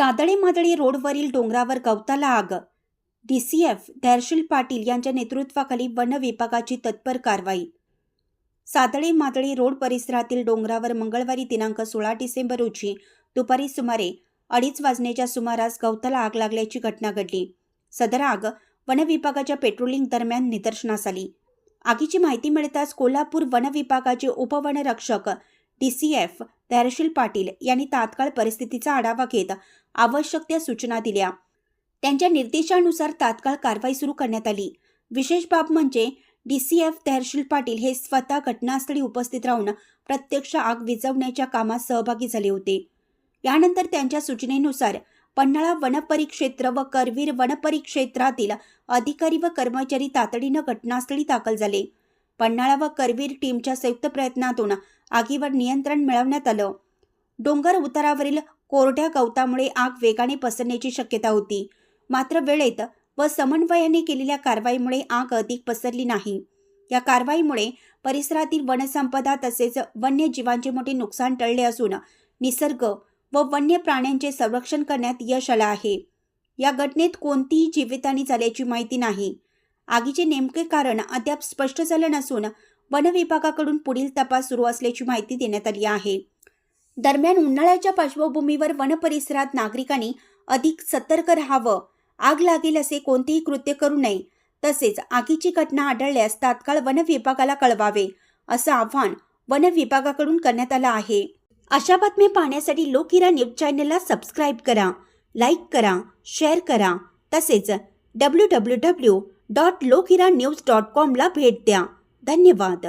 सादळे मादळी रोडवरील डोंगरावर गवताला आग. D C F Dhairyashil Patil यांच्या नेतृत्वाखाली वन विभागाची तत्पर कारवाई. सादळे मादळी रोड परिसरातील डोंगरावर मंगळवारी दिनांक सोळा डिसेंबर रोजी दुपारी सुमारे अडीच वाजण्याच्या सुमारास गवताला आग लागल्याची घटना घडली. सदर आग वन विभागाच्या पेट्रोलिंग दरम्यान निदर्शनास आली. आगीची माहिती मिळताच कोल्हापूर वन विभागाचे उपवनरक्षक एफ धैर्शील पाटील यांनी तात्काळ परिस्थितीचा आढावा घेत आवश्यक त्या सूचना दिल्या. त्यांच्या निर्देशानुसार तात्काळ कारवाई सुरू करण्यात आली. विशेष बाब म्हणजे D C F Dhairyashil Patil हे स्वतः घटनास्थळी उपस्थित राहून प्रत्यक्ष आग विझवण्याच्या कामात सहभागी झाले होते. यानंतर त्यांच्या सूचनेनुसार पन्हाळा वनपरिक्षेत्र व करवीर वनपरिक्षेत्रातील अधिकारी व कर्मचारी तातडीनं घटनास्थळी दाखल झाले. पन्हाळा व करवीर टीमच्या संयुक्त प्रयत्नातून आगीवर नियंत्रण मिळवण्यात आलं. डोंगर उतारावरील कोरड्या गवतामुळे आग वेगाने पसरण्याची शक्यता होती. मात्र वेळेत व समन्वयाने केलेल्या कारवाईमुळे आग अधिक पसरली नाही. या कारवाईमुळे परिसरातील वनसंपदा तसेच वन्यजीवांचे मोठे नुकसान टळले असून निसर्ग व वन्य प्राण्यांचे संरक्षण करण्यात यश आलं आहे. या घटनेत कोणतीही जीवितहानी झाल्याची माहिती नाही. आगीचे नेमके कारण अद्याप स्पष्ट झालं नसून वन विभागाकडून पुढील तपास सुरू असल्याची माहिती देण्यात आली आहे. दरम्यान उन्हाळ्याच्या पार्श्वभूमीवर वन परिसरात नागरिकांनी अधिक सतर्क राहावं आग लागेल असे कोणतेही कृत्य करू नये तसेच आगीची घटना आढळल्यास तात्काळ वन विभागाला कळवावे असं आव्हान वन विभागाकडून करण्यात आलं आहे. अशा बातम्या पाहण्यासाठी लोकहिरा न्यूज चॅनलला सबस्क्राईब करा लाईक करा शेअर करा तसेच W W W dot Lokhira news dot कॉमला भेट द्या. धन्यवाद.